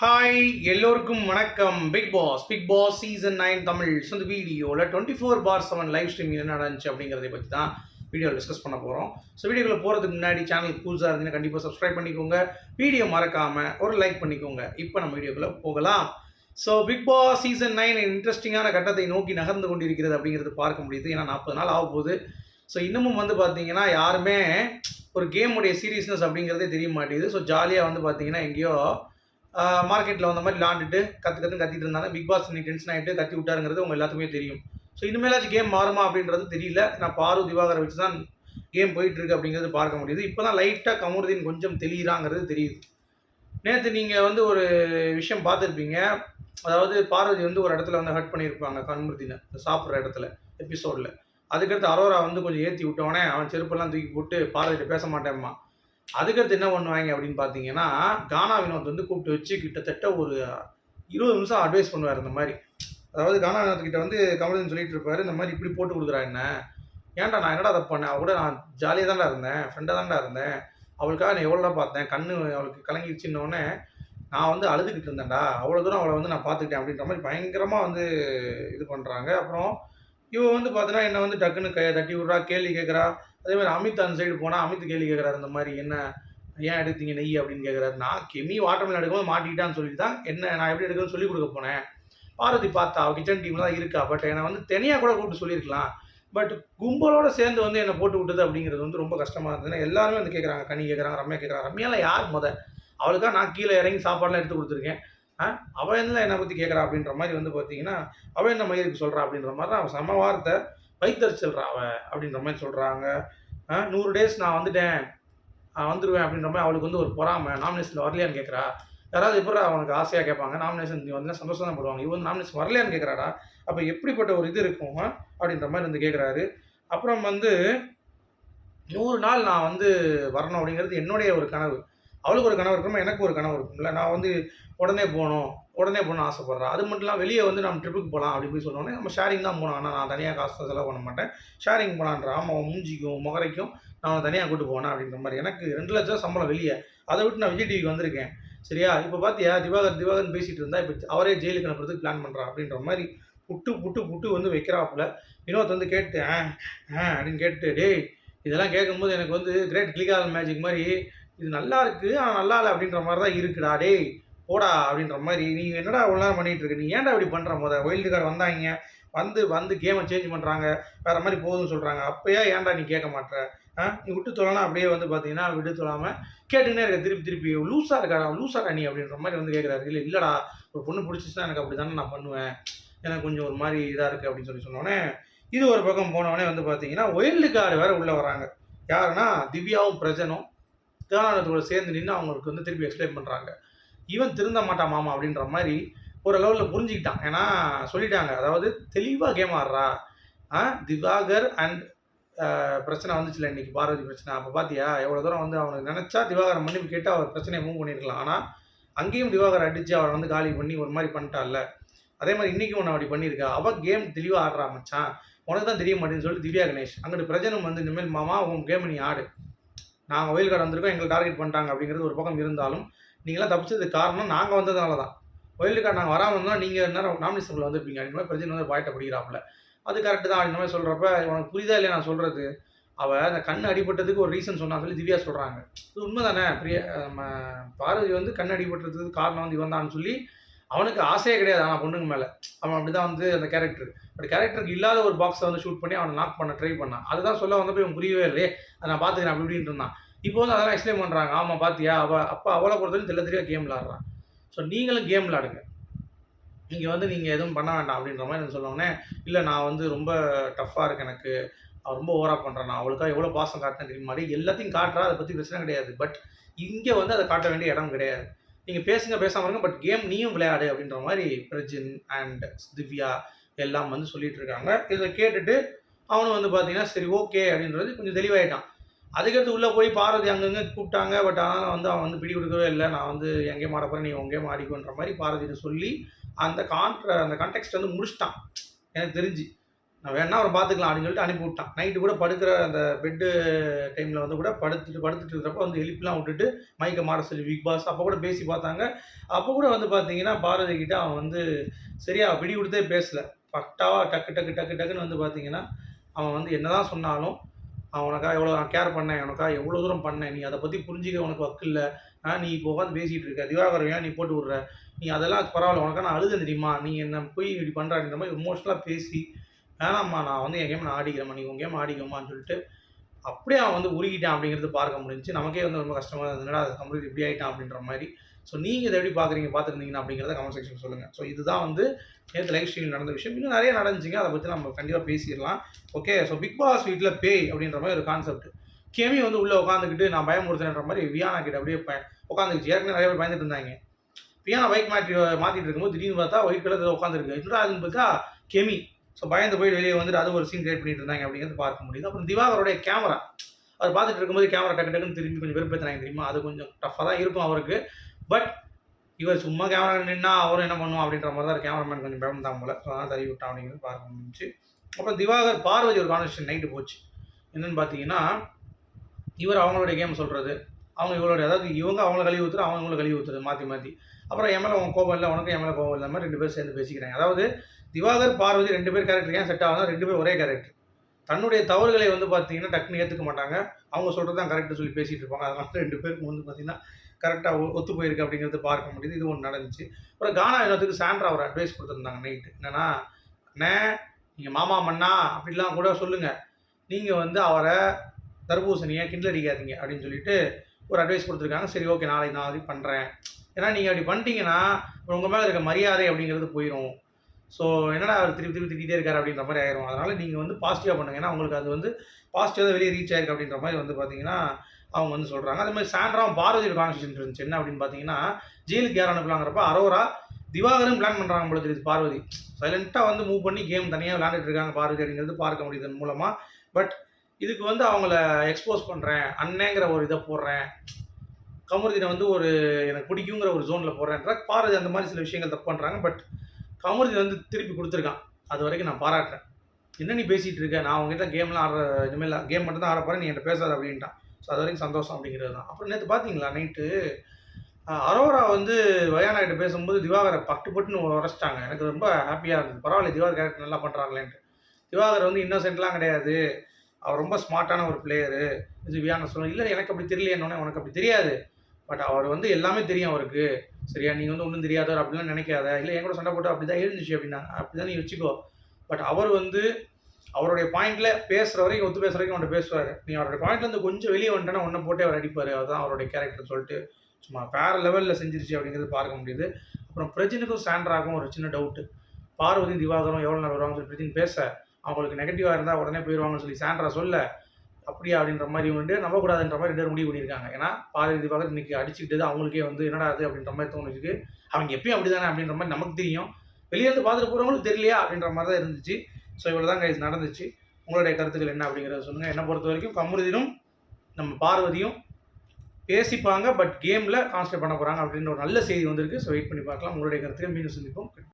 Hi எல்லோருக்கும் வணக்கம். Bigg Boss Bigg Boss season nine Tamil so இந்த வீடியோவில் twenty four by seven live stream என்ன நடந்துச்சு அப்படிங்கிறத பற்றி தான் வீடியோவில் டிஸ்கஸ் பண்ண போகிறோம் ஸோ வீடியோக்குள்ள போகிறதுக்கு முன்னாடி சேனல் புதுசாக இருந்தீங்கன்னா கண்டிப்பாக சப்ஸ்கிரைப் பண்ணிக்கோங்க. வீடியோ மறக்காமல் ஒரு லைக் பண்ணிக்கோங்க. இப்போ நம்ம வீடியோக்குள்ளே போகலாம். So Bigg Boss season nine இன்ட்ரெஸ்டிங்கான கட்டத்தை நோக்கி நகர்ந்து கொண்டிருக்கிறது அப்படிங்கிறது பார்க்க முடியுது. ஏன்னா நாற்பது நாள் ஆக போகுது. ஸோ இன்னமும் வந்து பார்த்தீங்கன்னா யாருமே ஒரு கேமுடைய சீரியஸ்னஸ் அப்படிங்கிறதே தெரிய மாட்டேங்குது. ஸோ ஜாலியாக வந்து பார்த்தீங்கன்னா எங்கேயோ மார்க்கெட்டில் வந்த மாதிரி விளாண்டுட்டு கற்று கற்று கத்திட்டு இருந்தாங்க. பிக் பாஸ் நீ டென்ஷன் ஆகிட்டு கத்தி விட்டாருங்கிறது உங்கள் எல்லாத்துக்குமே தெரியும். ஸோ இனிமேலாச்சும் கேம் மாறுமா அப்படின்றது தெரியல. நான் பாரு திவாகரை வச்சு தான் கேம் போயிட்டுருக்கு அப்படிங்கிறது பார்க்க முடியுது. இப்போ தான் லைட்டாக கமருதீன் கொஞ்சம் தெளிகிறாங்கிறது தெரியுது. நேற்று நீங்கள் வந்து ஒரு விஷயம் பார்த்துருப்பீங்க. அதாவது பார்வதி வந்து ஒரு இடத்துல வந்து ஹர்ட் பண்ணியிருப்பாங்க கண்முருதினை. சாப்பிட்ற இடத்துல எபிசோடில் அதுக்கடுத்து அரோரா வந்து கொஞ்சம் ஏற்றி விட்டோடனே அவன் செருப்பெல்லாம் தூக்கி போட்டு பார்வதிட்ட பேச மாட்டேம்மா. அதுக்கடுத்து என்ன பண்ணுவாங்க அப்படின்னு பார்த்தீங்கன்னா கானா வினோத் வந்து கூப்பிட்டு வச்சு கிட்டத்தட்ட ஒரு இருபது நிமிஷம் அட்வைஸ் பண்ணுவார் இந்த மாதிரி. அதாவது கானா வினோத் கிட்ட வந்து கமலன் சொல்லிட்டு இருப்பாரு இந்த மாதிரி இப்படி போட்டு கொடுக்குறா என்ன? ஏன்டா நான் என்னடா அதை பண்ணேன்? அவள் கூட நான் ஜாலியாக தான்டா இருந்தேன் ஃப்ரெண்டாக தான்டா இருந்தேன். அவளுக்காக நான் எவ்வளோடா பார்த்தேன்? கண்ணு அவளுக்கு கலங்கிடுச்சுன்னொடனே நான் வந்து அழுதுகிட்டு இருந்தேன்டா. அவ்வளோ தூரம் அவளை வந்து நான் பார்த்துக்கிட்டேன் அப்படின்ற மாதிரி பயங்கரமாக வந்து இது பண்ணுறாங்க அப்புறம் இவ வந்து பார்த்தீங்கன்னா என்னை வந்து டக்குன்னு கையை தட்டி விட்றா கேள்வி கேட்குறா அதே மாதிரி அமித் அந்த சைடு போனால் அமித் கேள்வி கேட்குறாரு இந்த மாதிரி என்ன ஏன் எடுத்தீங்க நெய் அப்படின்னு கேட்குறாரு நான் கெமி வாட்டர்மெலன் எடுக்கும்போது மாட்டிக்கிட்டான்னு சொல்லி தான் என்ன நான் எப்படி எடுக்கணும்னு சொல்லி கொடுக்க போனேன். பார்வதி பார்த்தா அவள் கிச்சன் டீமில் தான் இருக்கா. பட் என்னை வந்து தனியாக கூட கூப்பிட்டு சொல்லியிருக்கலாம். பட் கும்பலோட சேர்ந்து வந்து என்னை போட்டு விட்டது அப்படிங்கிறது வந்து ரொம்ப கஷ்டமாக இருந்தது. எல்லாருமே வந்து கேட்குறாங்க கனி கேட்குறாங்க ரம்யா கேட்குறாங்க ரம்யாலாம் யார் முத? அவளுக்காக நான் கீழே இறங்கி சாப்பாடுலாம் எடுத்து கொடுத்துருக்கேன். ஆ? அவள் என்ன என்னை பற்றி கேட்குறா அப்படின்ற மாதிரி வந்து பார்த்தீங்கன்னா அவள் என்ன மயிருக்கு சொல்கிறா அப்படின்ற மாதிரி தான் அவன் சம வார்த்தை. வைத்தறிச்சல்றா அவள் அப்படின்ற மாதிரி சொல்கிறாங்க நூறு டேஸ் நான் வந்துட்டேன். நான் வந்துடுவேன் அப்படின்ற மாதிரி அவளுக்கு வந்து ஒரு பொறாமை. நாமினேஷன் வரலையான்னு கேட்குறா. யாராவது எப்படி அவனுக்கு ஆசையாக கேட்பாங்க? நாமினேஷன் நீ வந்து சந்தோஷம் தான் போடுவாங்க. இவன் நாமினேஷன் வரலையான்னு கேட்குறாடா? அப்போ எப்படிப்பட்ட ஒரு இது இருக்கும் அப்படின்ற மாதிரி வந்து கேட்குறாரு. அப்புறம் வந்து நூறு நாள் நான் வந்து வரணும் அப்படிங்கிறது என்னுடைய ஒரு கனவு. அவளுக்கு ஒரு கனவு இருக்குமா? எனக்கு ஒரு கனவு இருக்கும்ல. நான் வந்து உடனே போகணும். உடனே போகணும்னு ஆசைப்பட்றேன். அது மட்டும் இல்லாமல் வெளியே வந்து நம்ம ட்ரிப்புக்கு போகலாம் அப்படி போய் சொன்னோன்னே நம்ம ஷேரிங் தான் போகணும் ஆனால் நான் தனியாக காசு செலவு பண்ண மாட்டேன். ஷேரிங் போகலான்ற ஆமாம் அவன் மூஞ்சிக்கும் முகரைக்கும் நான் அவனை தனியாக கூட்டு போனேன் அப்படின்ற மாதிரி. எனக்கு ரெண்டு லட்சம் சம்பளம் வெளியே. அதை விட்டு நான் விஜய் டிவிக்கு வந்திருக்கேன். சரியா? இப்போ பார்த்தியா திவாகர் திவாகர்னு பேசிகிட்டு இருந்தால் இப்போ அவரே ஜெயிலுக்கு அனுப்புறதுக்கு பிளான் பண்ணுறான் அப்படின்ற மாதிரி புட்டு புட்டு புட்டு வந்து வைக்கிறாப்புல. வினோத் வந்து கேட்டு ஆ ஆ அப்படின்னு கேட்டு டேய் இதெல்லாம் கேட்கும்போது எனக்கு வந்து கிரேட் கிளிகால் மேஜிக் மாதிரி இது நல்லா இருக்கு ஆனால் நல்லா இல்லை அப்படின்ற மாதிரி தான் இருக்குடா டேய் போடா அப்படின்ற மாதிரி. நீ என்னடா அவ்வளோ நேரம் பண்ணிட்டு இருக்க? நீ ஏன்டா இப்படி பண்ணுற முத? வைல்டு கார்டு வந்தாங்க வந்து வந்து கேமை சேஞ்ச் பண்ணுறாங்க வேற மாதிரி போகுதுன்னு சொல்கிறாங்க அப்போயே ஏன்டா நீ கேட்க மாட்ற? ஆ நீ விட்டு தொழலாம் அப்படியே வந்து பார்த்தீங்கன்னா விட்டு தொழாமல் கேட்டுக்கிட்டே இருக்க. திருப்பி திருப்பி லூஸாக இருக்காடா லூஸாக நீ அப்படின்ற மாதிரி வந்து கேட்குறாரு. இல்லை இல்லைடா ஒரு பொண்ணு பிடிச்சிச்சுன்னா எனக்கு அப்படி தானே நான் பண்ணுவேன். எனக்கு கொஞ்சம் ஒரு மாதிரி இதாக இருக்குது அப்படின்னு சொல்லி சொன்னோடனே இது ஒரு பக்கம் போனோடனே வந்து பார்த்தீங்கன்னா ஒயில்டு கார்டு வேறு உள்ளே வராங்க யாருன்னா திவ்யாவும் பிரஜனும். தேவானந்தத்தோடு சேர்ந்து நின்று அவங்களுக்கு வந்து திருப்பி எக்ஸ்பிளைன் பண்ணுறாங்க இவன் திருந்த மாட்டான் மாமா அப்படின்ற மாதிரி ஒரு லெவலில் புரிஞ்சுக்கிட்டான். ஏன்னா சொல்லிட்டாங்க. அதாவது தெளிவாக கேம் ஆடுறா. திவாகர் அண்ட் பிரச்சனை வந்துச்சுல இன்னைக்கு பாரதி பிரச்சனை. அப்போ பார்த்தியா எவ்வளோ தூரம் வந்து அவனுக்கு நினச்சா திவாகர் மன்னிப்பு கேட்டு அவர் பிரச்சனையை மூவ் பண்ணியிருக்கலாம் ஆனால் அங்கேயும் திவாகர் அடித்து அவரை வந்து காலி பண்ணி ஒரு மாதிரி பண்ணிட்டால அதே மாதிரி இன்றைக்கும் ஒன்று அப்படி பண்ணியிருக்கா. அவள் கேம் தெளிவாக ஆடுறா மச்சான். உனக்கு தான் தெரிய மாட்டேன்னு சொல்லிட்டு திவ்யா கணேஷ் அங்கிட்டு பிரஜனம் வந்து இனிமேல் மாமா உன் கேம் நீ ஆடு. நாங்கள் ஒயில் கார்டு வந்திருக்கோம் எங்களை டார்கெட் பண்ணிட்டாங்க அப்படிங்கிறது ஒரு பக்கம் இருந்தாலும் நீங்களாம் தப்பிச்சதுக்கு காரணம் நாங்கள் வந்ததுனால தான். ஒயில் கார்டு நாங்கள் வராமல் இருந்தோம் நீங்கள் நேரம் நாமினேஷனில் வந்திருப்பீங்க. அப்படின்ற மாதிரி பிரச்சனை வந்து பாயிட்ட படிக்கிறாப்புல. அது கரெக்டு தான். அப்படின்ற மாதிரி சொல்கிறப்ப உனக்கு புரியுதா இல்லையா நான் சொல்கிறது அவள் அந்த கண் அடிபட்டதுக்கு ஒரு ரீசன் சொன்னா சொல்லி திவ்யா சொல்கிறாங்க இது உண்மை தானே பிரிய நம்ம பார்வதி வந்து கண் அடிபட்டுறதுக்கு காரணம் வந்து இவன் சொல்லி அவனுக்கு ஆசையே கிடையாது. ஆனால் பொண்ணுங்க மேலே. அவன் அப்படி தான் வந்து அந்த கேரக்டர் பட் கேரக்டருக்கு இல்லாத ஒரு பாக்ஸை வந்து ஷூட் பண்ணி அவனை நாக் பண்ண ட்ரை பண்ணான். அதுதான் சொல்ல வந்தப்போ இவன் புரியவே இல்லையே. அதை நான் பார்த்துக்கிறேன் அப்படி இப்படின்னு இருந்தான். இப்போ வந்து அதெல்லாம் எக்ஸ்பிளைன் பண்ணுறாங்க ஆமாம் பார்த்தியா அவள் அப்போ அவளை பொறுத்தவரைக்கும் தெல்ல தெளிவாக கேம் விளாட்றான் ஸோ நீங்களும் கேம் விளாடுங்க இங்கே வந்து நீங்கள் எதுவும் பண்ண வேண்டாம் அப்படின்ற மாதிரி நான் சொல்லுவோன்னே இல்லை நான் வந்து ரொம்ப டஃப்பாக இருக்கு எனக்கு. அவள் ரொம்ப ஓவராக பண்ணுறான் நான் அவளுக்காக எவ்வளோ பாசம் காட்டினேன் தெரியும்? மாதிரி எல்லாத்தையும் காட்டுறா. அதை பற்றி பிரச்சனை கிடையாது. பட் இங்கே வந்து அதை காட்ட வேண்டிய இடம் கிடையாது. நீங்கள் பேசுங்க பேசாமல் இருங்க பட் கேம் நீயும் விளையாடு அப்படின்ற மாதிரி பிரஜின் அண்ட் திவ்யா எல்லாம் வந்து சொல்லிட்டு இருக்காங்க. இதை கேட்டுட்டு அவனும் வந்து பார்த்தீங்கன்னா சரி ஓகே அப்படின்றது கொஞ்சம் தெளிவாயிட்டான். அதுக்கடுத்து உள்ளே போய் பார்வதி அங்கங்கே கூப்பிட்டாங்க பட் ஆனால் வந்து அவன் வந்து பிடி கொடுக்கவே இல்லை. நான் வந்து எங்கேயும் மாட போகிறேன் நீ உங்கே மாடிக்குன்ற மாதிரி பார்வதிட்டு சொல்லி அந்த கான்ட்ர அந்த கான்டெக்ட் வந்து முடிச்சிட்டான். எனக்கு தெரிஞ்சு. நான் வேணா அவரை பார்த்துக்கலாம் அப்படின்னு சொல்லிட்டு அனுப்பி விட்டான் நைட்டு கூட படுக்கிற அந்த பெட்டு டைமில் வந்து கூட படுத்துட்டு படுத்துட்டு இருக்கிறப்ப வந்து எழுப்பிலாம் விட்டுட்டு மைக்கை மாற சொல்லி பிக் பாஸ் அப்போ கூட பேசி பார்த்தாங்க. அப்போ கூட வந்து பார்த்தீங்கன்னா பாரதி கிட்ட அவன் வந்து சரியா பிடி கொடுத்தே பேசலை. பட்டாவாக டக்கு டக்கு டக்கு டக்குன்னு வந்து பார்த்தீங்கன்னா அவன் வந்து என்னதான் சொன்னாலும் அவனுக்கா எவ்வளோ நான் கேர் பண்ணேன் உனக்கா எவ்வளோ தூரம் பண்ணேன்? நீ அதை பற்றி புரிஞ்சிக்க உனக்கு வக்கு இல்லை. ஆ நீ இப்போ உட்காந்து பேசிகிட்டு இருக்க. திவாகர் ஏன் நீ போட்டு விட்ற? நீ அதெல்லாம் பரவாயில்ல உனக்கா நான் அழுதேன் தெரியுமா? நீ என்ன போய் இப்படி பண்ணுறான்ற மாதிரி எமோஷனலாக பேசி வேணாம்மா நான் வந்து என் கேம் நான் ஆடிக்கிறேம்மா நீ உன் கேம் ஆடிக்கம்மான்னு சொல்லிட்டு அப்படியே அவன் வந்து உருகிட்டான் அப்படிங்கிறது பார்க்க முடிஞ்சுச்சு. நமக்கே வந்து ரொம்ப கஷ்டமாக இருந்ததுனால அது கம்ப்ளீட் இப்படி ஆகிட்டான் அப்படின்ற மாதிரி. ஸோ நீங்கள் இதை எப்படி பார்க்குறீங்க பார்த்துருந்தீங்கன்னா அப்படிங்கிறத கமெண்ட் செக்ஷன் சொல்லுங்கள் ஸோ இதுதான் வந்து நேற்று லைவ் ஸ்டைல் நடந்த விஷயம். இன்னும் நிறைய நடந்துச்சுங்க. அதை பற்றி நம்ம கண்டிப்பாக பேசிடலாம். ஓகே ஸோ பிக் பாஸ் வீட்டில் பேய் அப்படின்ற மாதிரி ஒரு கான்செப்ட் கேமி வந்து உள்ளே உட்காந்துக்கிட்டு நான் பயமுறுத்துறேன்ற மாதிரி வியானா கிட்ட அப்படியே ப உட்காந்துக்கிச்சு ஏற்கனவே நிறைய பேர் பயந்துட்டு இருந்தாங்க. வியானா பைக் மாற்றி மாற்றிட்டு இருக்கும்போது திடீர்னு பார்த்தா ஒயிட் கலர் உட்காந்துருக்கு என்னடா அதுன்னு பார்த்தா கெமி ஸோ பயந்து போய் வெளியே வந்துட்டு அது ஒரு சீன் கிரியேட் பண்ணிட்டு இருந்தாங்க அப்படிங்கிறது பார்க்க முடியுது. அப்புறம் திவாகருடைய கேமரா அவர் பார்த்துட்டு இருக்கும்போது கேமரா டக்கு டக்குன்னு திரும்பி கொஞ்சம் வெறுப்பேற்றினாங்க தெரியுமா? அது கொஞ்சம் டஃப்பாக தான் இருக்கும் அவருக்கு. பட் இவர் சும்மா கேமரா நின்னா அவரும் என்ன பண்ணுவோம் அப்படின்ற மாதிரி தான் கேமராமேன் கொஞ்சம் பயந்தாங்க போல. ஸோ அதான் தள்ளி விட்டான் அப்படிங்கிறது பார்க்க முடிஞ்சு அப்புறம் திவாகர் பார்வதி ஒரு கான்வர்சேஷன் நைட்டு போச்சு. என்னன்னு பார்த்தீங்கன்னா இவர் அவங்களுடைய கேம் சொல்கிறது அவங்க இவங்களுடைய அதாவது இவங்க அவங்கள கழுவி ஊற்றுறது அவங்க இவங்களை கழுவி ஊற்றுறது மாற்றி மாற்றி அப்புறம் என் மேலே கோபம் இல்லை உனக்கு எம்எல்ஏ மேலே கோபம் இல்லாமல் ரெண்டு பேரும் சேர்ந்து பேசிக்கிறாங்க. அதாவது திவாகர் பார்வதி ரெண்டு பேர் கேரக்டர் ஏன் செட் ஆகுது ரெண்டு பேர் ஒரே கேரக்டர் தன்னுடைய தவறுகளை வந்து பார்த்தீங்கன்னா டக்குன்னு ஏற்றுக்க மாட்டாங்க. அவங்க சொல்கிறது தான் கரெக்டாக சொல்லி பேசிகிட்டு இருப்பாங்க. அதனால ரெண்டு பேருக்கும் வந்து பார்த்தீங்கன்னா கரெக்டாக ஒத்து போயிருக்கு அப்படிங்கிறது பார்க்க முடியுது. இது ஒன்று நடந்துச்சு. அப்புறம் கானா வினோத்துக்கு சாண்ட்ரா ஒரு அட்வைஸ் கொடுத்துருந்தாங்க நைட்டு என்னென்னா அண்ணே நீங்கள் மாமா மண்ணா அப்படிலாம் கூட சொல்லுங்கள் நீங்கள் வந்து அவரை தர்பூசணியை கிண்டல் அடிக்காதீங்க அப்படின்னு சொல்லிட்டு ஒரு அட்வைஸ் கொடுத்துருக்காங்க. சரி ஓகே நாளைக்கு நான் அது பண்ணுறேன் ஏன்னா நீங்கள் அப்படி பண்ணிட்டீங்கன்னா உங்கள் மேலே இருக்க மரியாதை அப்படிங்கிறது போயிடும் ஸோ என்னடா அவர் திருப்பி திருப்பி திட்டிகிட்டே இருக்கார் அப்படின்ற மாதிரி ஆயிரும். அதனால் நீங்கள் வந்து பாசிட்டிவாக பண்ணுங்கள் ஏன்னா உங்களுக்கு அது வந்து பாசிட்டிவாக வெளியே ரீச் ஆயிருக்கு அப்படின்ற மாதிரி வந்து பார்த்தீங்கன்னா அவங்க வந்து சொல்கிறாங்க அதே மாதிரி சாண்ட்ராவும் பாரதியோட கான்வர்சேஷன் இருந்துச்சு. என்ன அப்படின்னு பார்த்தீங்கன்னா ஜெயிலுக்கு யார் அனுப்பலாங்கிறப்ப அரோரா திவாகரும் பிளான் பண்ணுறாங்க போல தெரியுது பார்வதி. சைலண்ட்டாக வந்து மூவ் பண்ணி கேம் தனியாக விளையாண்டுட்டு இருக்காங்க பார்வதி அப்படிங்கிறது பார்க்க முடியுது மூலமாக பட் இதுக்கு வந்து அவங்கள எக்ஸ்போஸ் பண்ணுறேன் அண்ணேங்கிற ஒரு இதை போடுறேன். கமருதீனை வந்து ஒரு எனக்கு பிடிக்குங்கிற ஒரு ஜோனில் போடுறேன்ற பார்வதி அந்த மாதிரி சில விஷயங்கள் தப்பு பண்ணுறாங்க பட் கமருதி வந்து திருப்பி கொடுத்துருக்கான். அது வரைக்கும் நான் பாராட்டுறேன். என்ன நீ பேசிகிட்டு இருக்க? நான் உங்ககிட்ட கேம்லாம் ஆடுற இனிமேல் கேம் மட்டும் தான் ஆட போகிறேன் நீ என்கிட்ட பேசாத அப்படின்ட்டான். ஸோ அது வரைக்கும் சந்தோஷம் அப்படிங்கிறது தான். அப்புறம் நேற்று பார்த்தீங்களா நைட்டு அரோரா வந்து வயானாகிட்ட பேசும்போது திவாகரை பட்டு பட்டுன்னு உரைச்சிட்டாங்க எனக்கு ரொம்ப ஹாப்பியாக இருந்தது. பரவாயில்ல திவாகர் கேரக்டர் நல்லா பண்ணுறாங்களேன்ட்டு திவாகர் வந்து இன்னோசென்ட்லாம் கிடையாது. அவர் ரொம்ப ஸ்மார்ட்டான ஒரு பிளேயரு இது வியானா இல்லை எனக்கு அப்படி தெரியலையே உனக்கு அப்படி தெரியாது. பட் அவர் வந்து எல்லாமே தெரியும் அவருக்கு. சரியா நீங்கள் வந்து ஒன்றும் தெரியாதவர் அப்படிலாம் நினைக்காத. இல்லை என் கூட சண்டை போட்டு அப்படி தான் இருந்துச்சு அப்படின்னா அப்படி தான் நீ வச்சுக்கோ. பட் அவர் வந்து அவருடைய பாயிண்டில் பேசுகிற வரைக்கும் ஒத்து பேசுகிற வரைக்கும் அவன்கிட்ட பேசுவார். நீ அவருடைய பாயிண்ட்லேருந்து கொஞ்சம் வெளியே வந்துட்டேன்னா ஒன்றை போட்டே அவர் அடிப்பார். அதுதான் அவருடைய கேரக்டர் சொல்லிட்டு சும்மா வேறு லெவலில் செஞ்சிருச்சு அப்படிங்கிறது பார்க்க முடியுது. அப்புறம் பிரஜினுக்கும் சாண்ட்ராகும் ஒரு சின்ன டவுட்டு பார்வதி திவாகரும் எவ்வளோ நேரம் வருவாங்கன்னு சொல்லி பிரஜின் பேச. அவங்களுக்கு நெகட்டிவாக இருந்தால் உடனே போயிடுவாங்கன்னு சொல்லி சாண்ட்ரா சொல்ல அப்படியா அப்படின்ற மாதிரி வந்து நம்பக்கூடாதுன்ற மாதிரி ரெண்டு முடிவு பண்ணியிருக்காங்க. ஏன்னா பார்வதி திவாகர் இன்னைக்கு அடிச்சுக்கிட்டது அவங்களுக்கே வந்து என்னடா அது அப்படின்ற மாதிரி தோணுச்சு. அவங்க எப்பயும் அப்படி தானே அப்படின்ற மாதிரி நமக்கு தெரியும். வெளியே இருந்து பார்த்துட்டு போகிறவங்களுக்கு தெரியலையா அப்படின்ற மாதிரி தான் இருந்துச்சு. ஸோ இவ்வளோ தான் கைஸ் நடந்துச்சு. உங்களுடைய கருத்துக்கள் என்ன அப்படிங்கிறத சொல்லுங்கள் என்னை பொறுத்த வரைக்கும் கமருதினும் நம்ம பார்வதியும் பேசிப்பாங்க பட் கேமில் கான்சன்ட்ரேட் பண்ண போகிறாங்க அப்படின்ற ஒரு நல்ல செய்தி வந்திருக்கு. ஸோ வெயிட் பண்ணி பார்க்கலாம். உங்களுடைய கருத்துக்கள் மீண்டும் சந்திப்போம்.